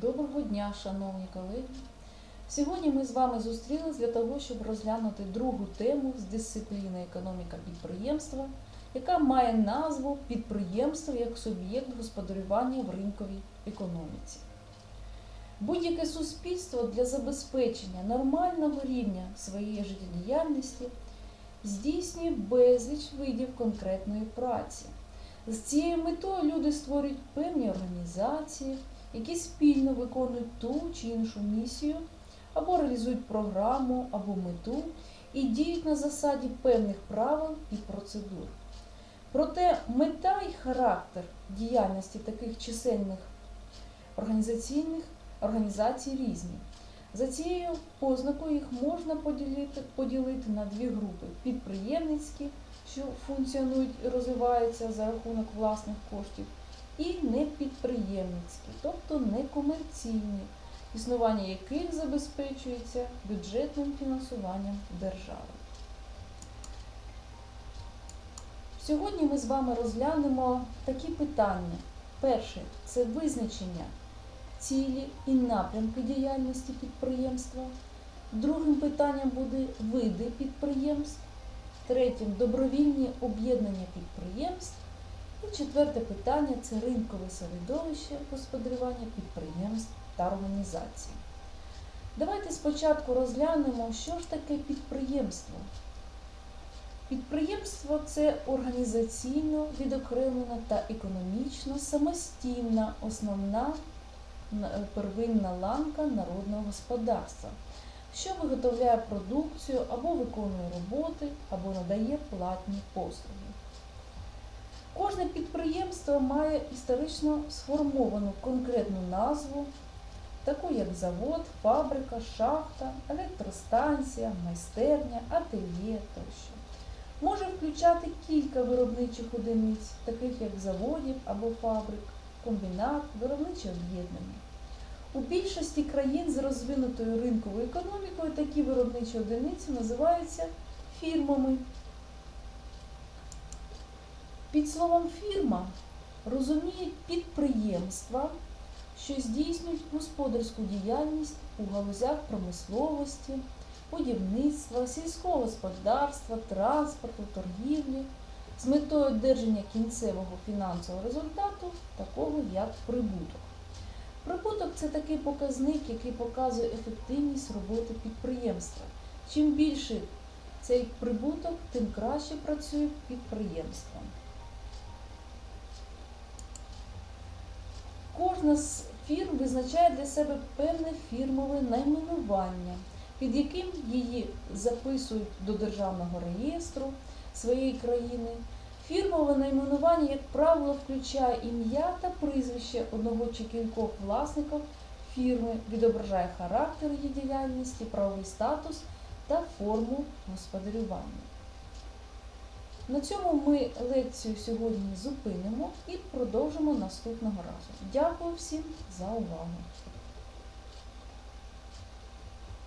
Доброго дня, шановні колеги. Сьогодні ми з вами зустрілись для того, щоб розглянути другу тему з дисципліни економіка підприємства, яка має назву підприємство як суб'єкт господарювання в ринковій економіці. Будь-яке суспільство для забезпечення нормального рівня своєї життєдіяльності здійснює безліч видів конкретної праці. З цією метою люди створюють певні організації, які спільно виконують ту чи іншу місію, або реалізують програму або мету і діють на засаді певних правил і процедур. Проте мета і характер діяльності таких чисельних організаційних організацій різні. За цією познакою їх можна поділити, поділити на дві групи: підприємницькі, що функціонують і розвиваються за рахунок власних коштів, і непідприємницькі, тобто некомерційні, існування яких забезпечується бюджетним фінансуванням держави. Сьогодні ми з вами розглянемо такі питання. Перше це визначення цілі і напрямки діяльності підприємства. Другим питанням буде види підприємств. Третім добровільні об'єднання підприємств. І четверте питання це ринкове середовище господарювання підприємств та організацій. Давайте спочатку розглянемо, що ж таке підприємство. Підприємство це організаційно відокремлена та економічно самостійна основна первинна ланка народного господарства, що виготовляє продукцію або виконує роботи, або надає платні послуги. Кожне підприємство має історично сформовану конкретну назву, таку як завод, фабрика, шахта, електростанція, майстерня, ательє тощо. Може включати кілька виробничих одиниць, таких як заводів або фабрик, комбінат, виробниче об'єднання. У більшості країн з розвинутою ринковою економікою такі виробничі одиниці називаються фірмами. Під словом фірма розуміють підприємства, що здійснюють господарську діяльність у галузях промисловості, будівництва, сільського господарства, транспорту, торгівлі з метою одержання кінцевого фінансового результату, такого як прибуток. Прибуток це такий показник, який показує ефективність роботи підприємства. Чим більше цей прибуток, тим краще працює підприємство. Кожна з фірм визначає для себе певне фірмове найменування, під яким її записують до державного реєстру своєї країни. Фірмове найменування, як правило, включає ім'я та прізвище одного чи кількох власників фірми, відображає характер її діяльності, правовий статус та форму господарювання. На цьому ми лекцію сьогодні зупинимо і продовжимо наступного разу. Дякую всім за увагу!